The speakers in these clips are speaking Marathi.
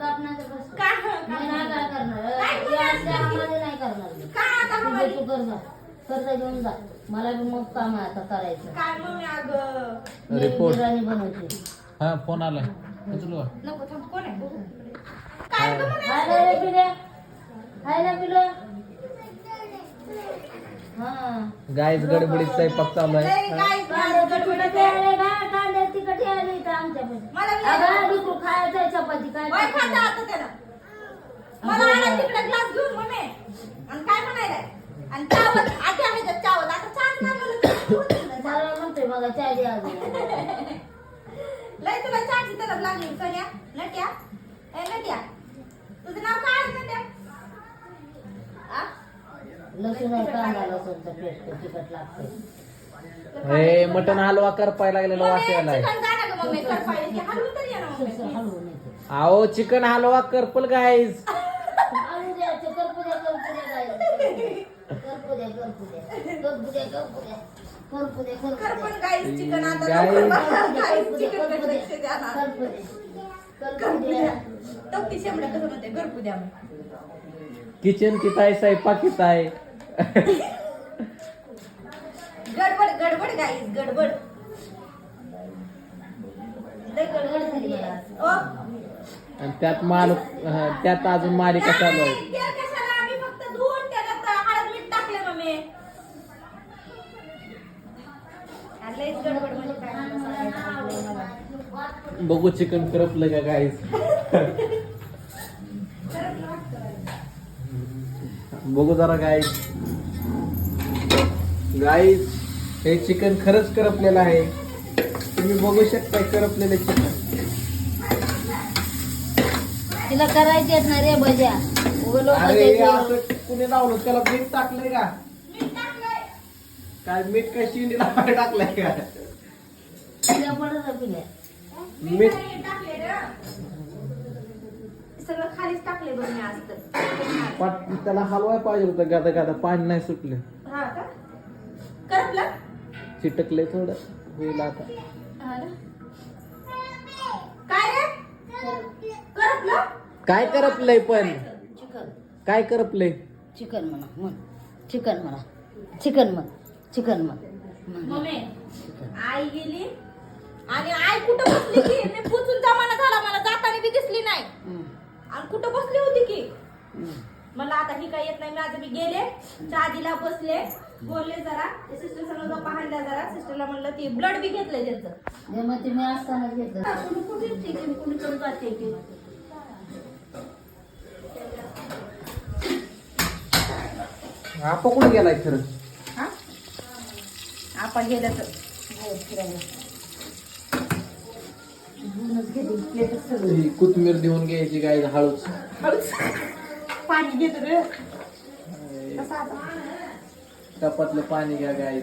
कापण्याचं कसं? काय मी नाही काय करणार. काय असल्या आम्हाला नाही करणार मी. काय आता तुझं मम्मी? तू कर जा कर्ज घेऊन जा. मला बी मग काम आहे आता करायचं. काय मम्मी अगं? मी रिपोर्ट. बिर्याणी बनवते. हा फोन आलाय उचलू का? नको थांब कोण आहे? काय गं म्हणे? हाय ना रे पिल्या. हाय ना पिलं हा गाईच गडबडीत स्वयंपाक चालू आहे. खायचं चपाती काय मला तिकडे ग्लास घेऊन मम्मी आणि काय म्हणायलाय आणि चावत आधी आहे त्यात चावत. आता चहाच नाही. मला बघा चाय द्या. लय तुला लागली ए नट्या. तुझं नाव काय आहे आ? लसूण आहे कांदा लसूणचं पेस्ट तिखट लागतंय. हे मटन हलवा करपायला लागलेला वास यायलाय. चिकन जा ना गं मम्मी करपाय की हलवून तरी ये ना असं मम्मी हलवून येते अहो चिकन हलवा करपल गाईज करपू द्या करपू द्या करपू द्या करपू द्या करपू द्या करपू द्या. करपू द्या, करपू द्या, करपू द्या. करपू द्या. करपू द्या. किचन कित आहे स्वयंपाक कित आहे गडबड गडबड गाईस गडबड लय गडबड झाली मला आज. ओ आणि त्यात माल त्यात अजून मालिका चालू आहे नाही, तेल कशाला? आम्ही फक्त धुवून त्याच्यात हळद मीठ टाकले मम्मी आणि लयच गडबड म्हणजे काय मला सांगायचं मला. बघू चिकन करपलं का गाईज बघू जरा गाईज गाईज हे चिकन खरंच करपलेलं आहे. तुम्ही बघू शकता करपलेलं चिकन तिला करायची आहेत ना रे भज्या. उगा लोकं अरे हे असं कुणी लावलं? त्याला मीठ टाकलंय का. काय मीठ काय शिंडीला टाकलंय का? तिला पडत ना पिल्या मीठ. सगळं खालीच टाकले बरं मी आज तर. पाट त्याला हलवाय पाहिजे होतं गादा गादा पाणी नाही सुटलं. हा का? करपलं चिटकलंय थोडं. होईल आता. हा ना? काय रे? करपलं काय करपलंय पण? चिकन. काय करपलंय? चिकन म्हणा म्हण. चिकन म्हणा. चिकन म्हण. चिकन म्हण. म्हण. Mummy chicken. आई गेली. आणि आई कुठं बसली की? मी पुचून जमाना झाला. मला जाताना बी दिसली नाही. आणि कुठं बसली होती की. मला आता ही काय येत नाही. माझं मी गेले. चादीला बसले. बोलले जरा सिस्टर संग गप्पा हाणल्या जरा. सिस्टरला म्हणलं ती ब्लड बी घेतलंय त्यांचं. मग तुम्ही असताना घेतलं. कुणी कुठे ठीक आहे कुणी करून जाते की आपा कुठे गेलाय खरं हा? आपण गेलं तर. ही कोथमीर देऊन घ्यायची गाय हळूच. हळूच. पाणी घेत रे. कपातलं पाणी घ्या गाय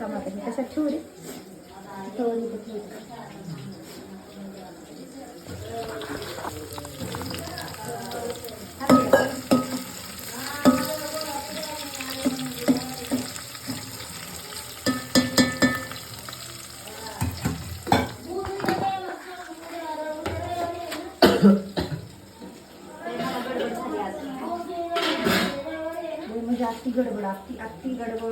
टमाटर हे कशात ठेवू गडबड अति अति गडबड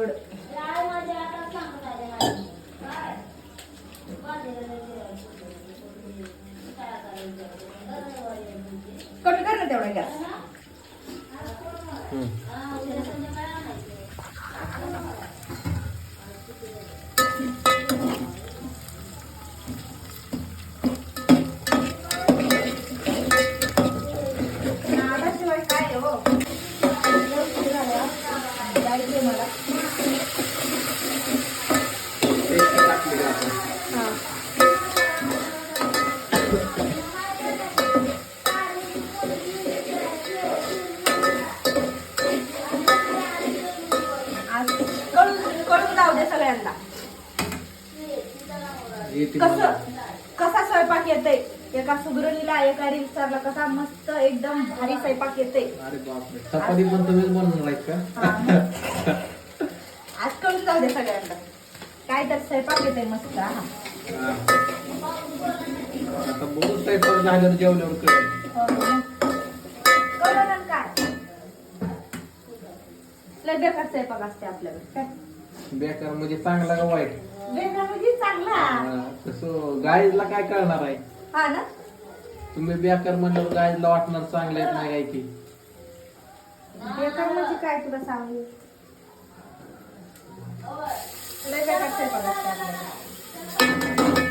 कसं कसा स्वयंपाक येतंय? एका सुगरणीला एका रील्सरला कसा मस्त एकदम भारी स्वयंपाक येतंय. अरे बापरे. चपाती पण तुम्हीच बनवणार आहेत का? हा. आज कळून जाऊ दे सगळ्यांना. काय तर स्वयंपाक येतंय मस्त हा. हा. बघू स्वयंपाक झाल्यावर जेवल्यावर कळेल कळलं ना काय? लय बेकार स्वयंपाक असते आपल्याकडे. काय? बेकार म्हणजे चांगला का वाईट? बेकार म्हणजे चांगला. गाईला काय कळणार आहे? हा ना? तुम्ही बेकार म्हणल्यावर गाईला वाटणार चांगलं येत नाही काय की. बेकार म्हणजे काय तुला सांगू? लय बेकार स्वयंपाक असते आपल्याकडे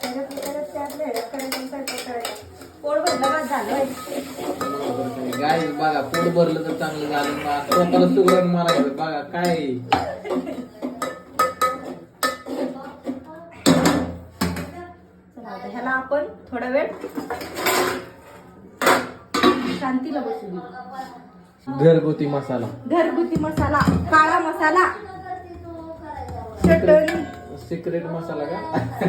त्याच्यात त्याच्यात त्यात वेळेत करायचं स्वयंपाक करायचा पोट भरलं बस झालं. गाय बघा पोट भरलं तर चांगलं झालं. स्वतःला सुगरण मारायचं बघा काय ह्याला आपण थोडा वेळ शांतीला बसू देऊ. घरगुती मसाला. घरगुती मसाला काळा मसाला. चटणी सिक्रेट मसाला का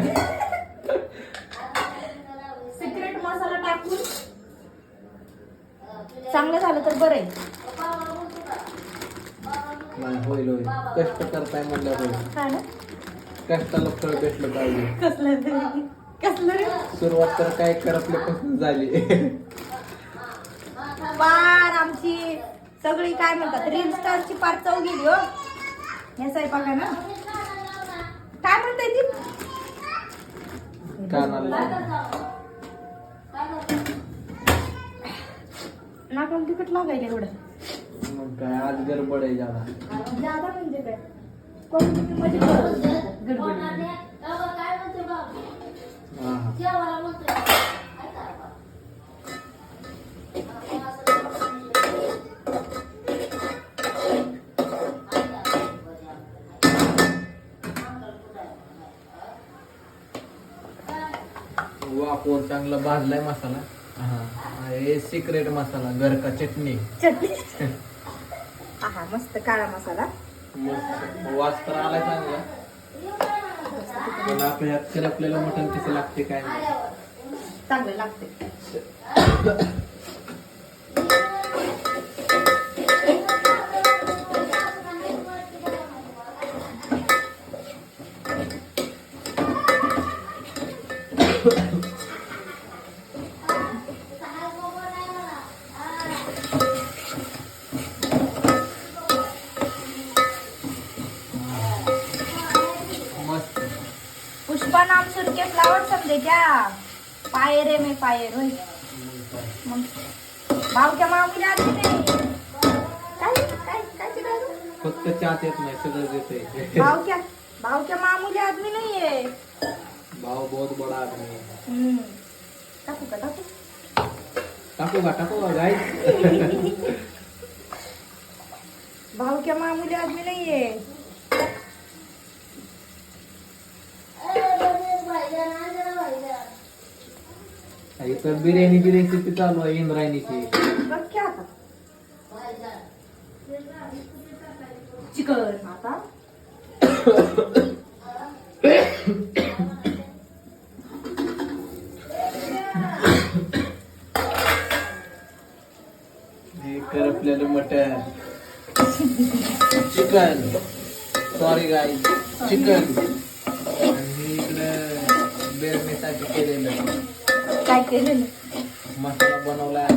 सिक्रेट मसाला टाकून चांगलं झालं तर बरं आहे. नाही होईल होईल. कष्ट करताय म्हणलं होईल हा ना? कष्टाला फळ भेटलं पाहिजे. कसलं तरी. कसलं रे? सुरुवात तर काय करपल्यापासून झाली. पार आमची. सगळी काय म्हणतात रील स्टारची पार चव गेली हो. हे स्वयंपाका ना. काय म्हणताय ती? कानाला. नाकाला तिकट लागायला एवढं. मग काय आज गडबड आहे ज्यादा जादा म्हणजे काय? गडबड. बाबा हा हा. चांगला भाजलाय मसाला. हा हे सिक्रेट मसाला घर का चटणी. चटणी? हा मस्त काळा मसाला. मस्त. वास तर आलाय चांगला. पण आपल्या हात करपलेलं मटण कसं लागते काय नाही चांगलं लागते मस्त पुष्पा नाम सुन के फ्लावर समझे क्या पाये रे में पाये रोय मग भावच्या मामुली आली नाही काय काय काय चिडायचं? फक्त चहात येत नाही सगळं देते भावक्या भावक्या मामुली आदमी नाहीये भाव बहुत बडा आदमी है. हम्म. टाकू का टाकू टाकू का टाकू का गाईस भावक्या मामुली आदमी नाहीये इथं बिर्याणीची रेसिपी चालू आहे इंद्रायणीची. चिकन आता. करपलेलं मटन चिकन. सॉरी गाई चिकन. केलेलं काय केलेलं? मसाला बनवलाय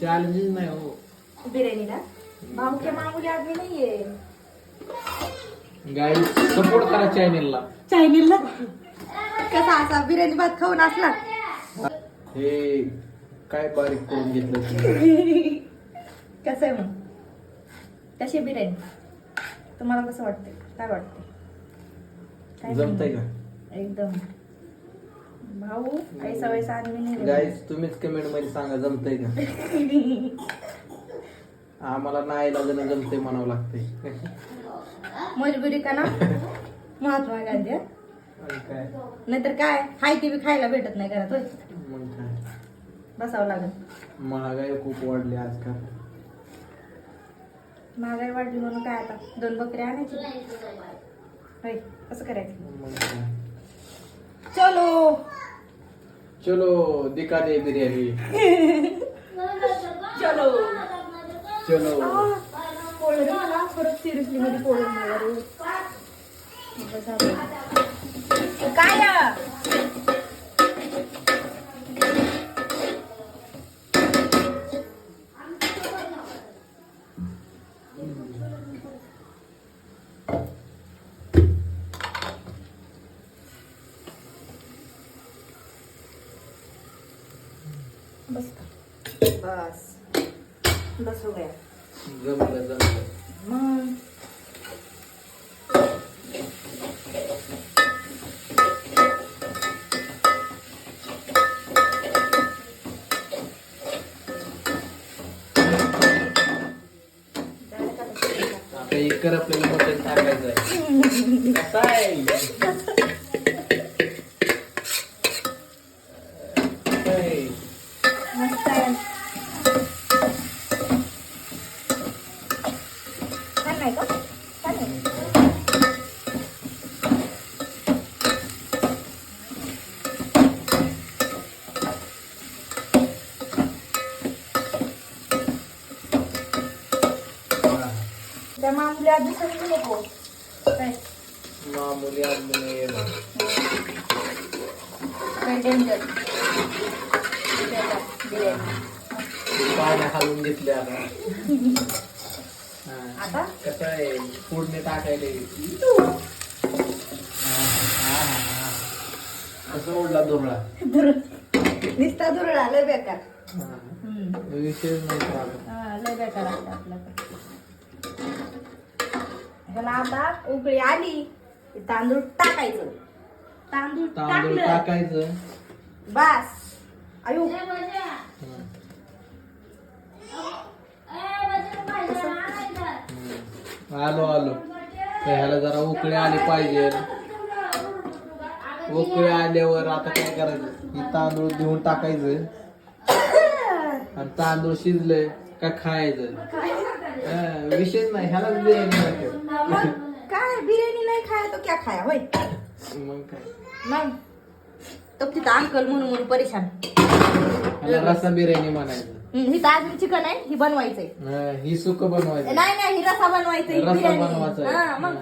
चॅलेंजेस नाही हो. बिर्याणीला? भावक्या मामुली आदमी नाहीये. गाई सपोर्ट करा चॅनेलला चायनीजला कसा असा? बिर्याणी भात खाऊन असला? हे काय बारीक करून घेतलं तुम्ही? कसं आहे मग? कशी आहे बिर्याणी? तुम्हाला कसं वाटतंय? काय वाटतंय? काय जमतंय? का? एकदम. भाऊ ऐसा वैसा आदमी नाही तुम्हीच कमेंटमध्ये सांगा जमतंय का? आम्हाला नाही लागणं जमतंय म्हणावं लागतंय. मजबुरी का ना? महात्मा गांधी काय? नाहीतर काय? हाय ते बी खायला भेटत नाही घरात होय. मग काय? बसावं लागेल. महागाई खूप वाढली आजकाल. महागाई वाढली म्हणून काय आता? दोन बकरी आणायची. होय कसं करायचं. चलो. चलो दिखा दे बिर्याणी. चलो. चलो. पोळलं मला परत सिरियसली मध्ये पोळलं मला. काय आ? बस बस बस हो गया जमलं जमलं मग आता इकर आपल्याला मटण टाकायचं आहे? मस्त आहे छान नाही का छान आहे हा. त्या मामल्या दिसत नको काय मामुली आणलं नाही येणार. काय डेंजर बिर्याणी पाण्या हलवून घेतले आता हा. आता? कसं आहे फोडणी टाकायला कसं ओढला दोरळा दुर निस्ता दुरळा लय बेकार. हा. नाही. हा, लय बेकार आपल्याकडे ह्याला आता उकळी आली की तांदूळ टाकायचं. तांदूळ तांदूळ टाकलं. टाकायचं. बस. अयो ए, बजा. आलो आलो. तर ह्याला जरा उकळी आली पाहिजे. उकळी आल्यावर आता काय करायचं? ही तांदूळ देऊन टाकायचं. आणि तांदूळ शिजलंय का खायचं? विषयच नाही. ह्याला बिर्याणी. काय? बिर्याणी नाही खाया तो क्या खाया? होय. मग काय? मग तो तिथं अंकल म्हणून म्हणून परेशान. रसा बिर्याणी म्हणायचं. ही अजून चिकन आहे ही बनवायचंय. हं, ही सुक बनवायचं नाही नाही ही रसा बनवायचा रसा बिर्याणी. बनवायचा हा मग.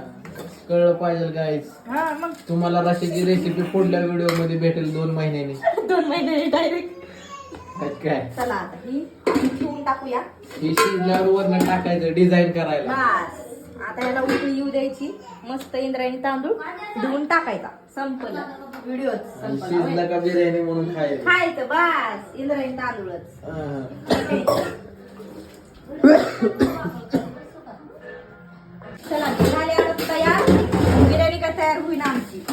कळलं पाहिजे हा मग. तुम्हाला रशाची रेसिपी पुढल्या व्हिडिओमध्ये भेटेल दोन महिन्याने. दोन महिने डायरेक्ट काय चला आता ही ठेवून टाकूया. ही शिजल्यावर वरनं टाकायचं डिझाईन करायला. बस. आता याला उकळी येऊ द्यायची. मस्त इंद्रायणी तांदूळ धुवून टाकायचा. संपलं. व्हिडिओ शिजला. का बिर्याणी म्हणून खायचं? खायचं बस. इंद्रायणी तांदूळच. चला झाले तयार? बिर्याणी का तयार होईन आमची.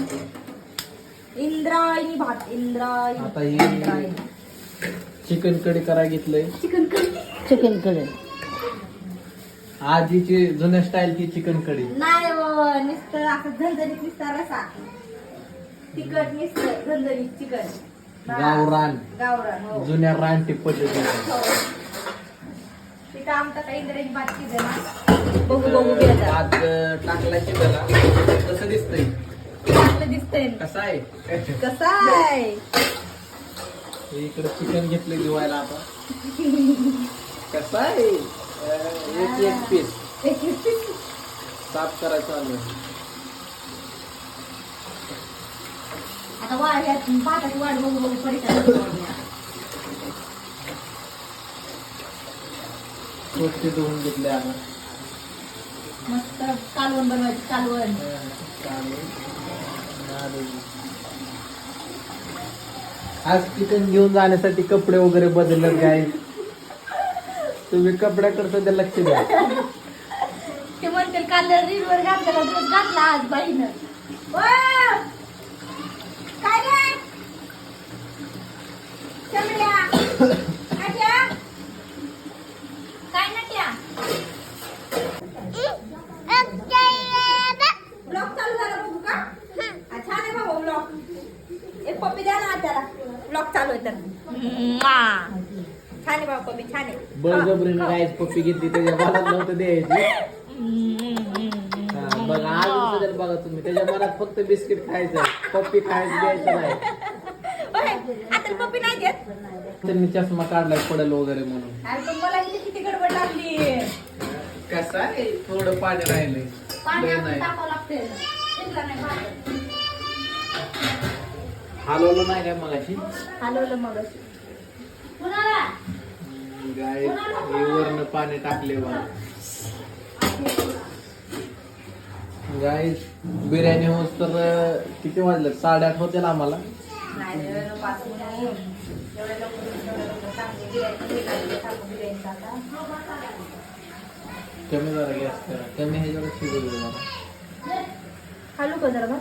इंद्रायणी भात इंद्रायणी. ही चिकन कढी करायला घेतलंय. चिकन करी चिकनकडे आजीची जुन्या स्टाईलची चिकन कढी नाही हो नुसतं असं झणझणीत नुसता रसा. तिखट चिकन. गावरान. गावरान हो. जुन्या रानटी पद्धतीने. हो. तिथं आमचा काही इंद्रायणी भात शिजेना बघू बघू घ्यायचा भात अं, टाकला की त्याला कसं दिसतंय? चांगलं दिसतंय. कसं आहे? कसं आहे? इकडे चिकन घेतले धुवायला आता. कसं आहे? अं, एक एक पीस साफ करायचं आलं आता वाढ भाताची वाढ बघू बघू स्वच्छ धुवून घेतले आता. मस्त कालवण बनवायची कालवण. आज चिकन घेऊन जाण्यासाठी कपडे वगैरे बदलले काय तुम्ही कपड्याकडे सध्या लक्ष द्या. ते म्हणते काल रीलवर घातलेला ड्रेस घातला आज बाईनं. छान आहे बाबा पप्पी द्या ना त्याला ब्लॉग चालू आहे तर. म्वा. छान आहे बाबा बळजबरीने गायच पप्पी घेतली त्याच्या मनात नव्हतं द्यायची. बघा बघा तुम्ही. त्याच्या मनात फक्त बिस्किट खायचं पप्पी खायचं द्यायचं नाही. ओय, आता पप्पी नाही देत? त्यांनी चष्मा काढलाय पडेल वगैरे म्हणून. अरे पण मला इथे किती गडबड लागली. कसं आहे? थोडं पाणी राहिले पाणी लय आपण नाही. टाकावं लागते शिजलं नाही. हलवलं नाही काय मगाशी? हलवलं मग कुणाला? गाय वरनं पाणी टाकले बघा. गाय बिर्याणी होत तर किती वाजले? साडेआठ होते ना आम्हाला हे. कमी जरा गॅस करा. कमी ह्याच्यावर शिजू दे जरा. हलू का जरा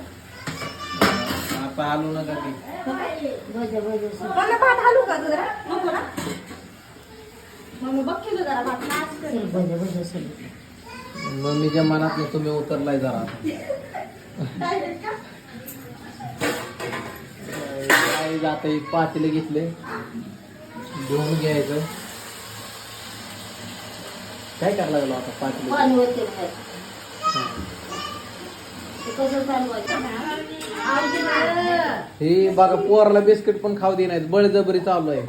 आता हलू नका की भजे भजे मला भात हलू का जरा? नको ना? मग बघ की गं जरा भात. भजे सर मम्मीच्या मनात तुम्ही उतरलाय जरा. काय जात एक पातेले घेतले. धुवून घ्यायचं. काय करायला लागलो आता पातेले? ना. हे बघा पोराला बिस्किट पण खाऊ दे नाहीत. बळजबरी चालू आहे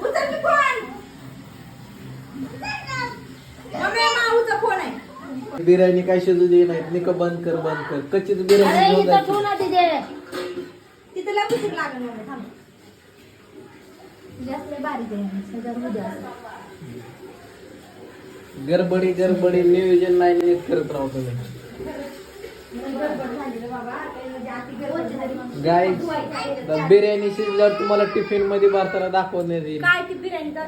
उचल की फोन. मम्मी, माऊचा फोन आहे बिर्याणी काय शिजू दे नाहीत. निक बंद कर बंद कर. कच्चीच बिर्याणी घेऊन जायची. तिथे. थांब. जास्त लय बारीक आहे सगळं उद्या असं. गडबडी गडबडी नियोजन नाही नीट करत राहू तुम्ही. लय गडबड झाली रे बाबा काही म्हणजे अति गडबड झाली मग. गाय बिर्याणी शिजल्यावर तुम्हाला टिफिनमध्ये भरताना दाखवण्यात येईल काय ती बिर्याणी तर?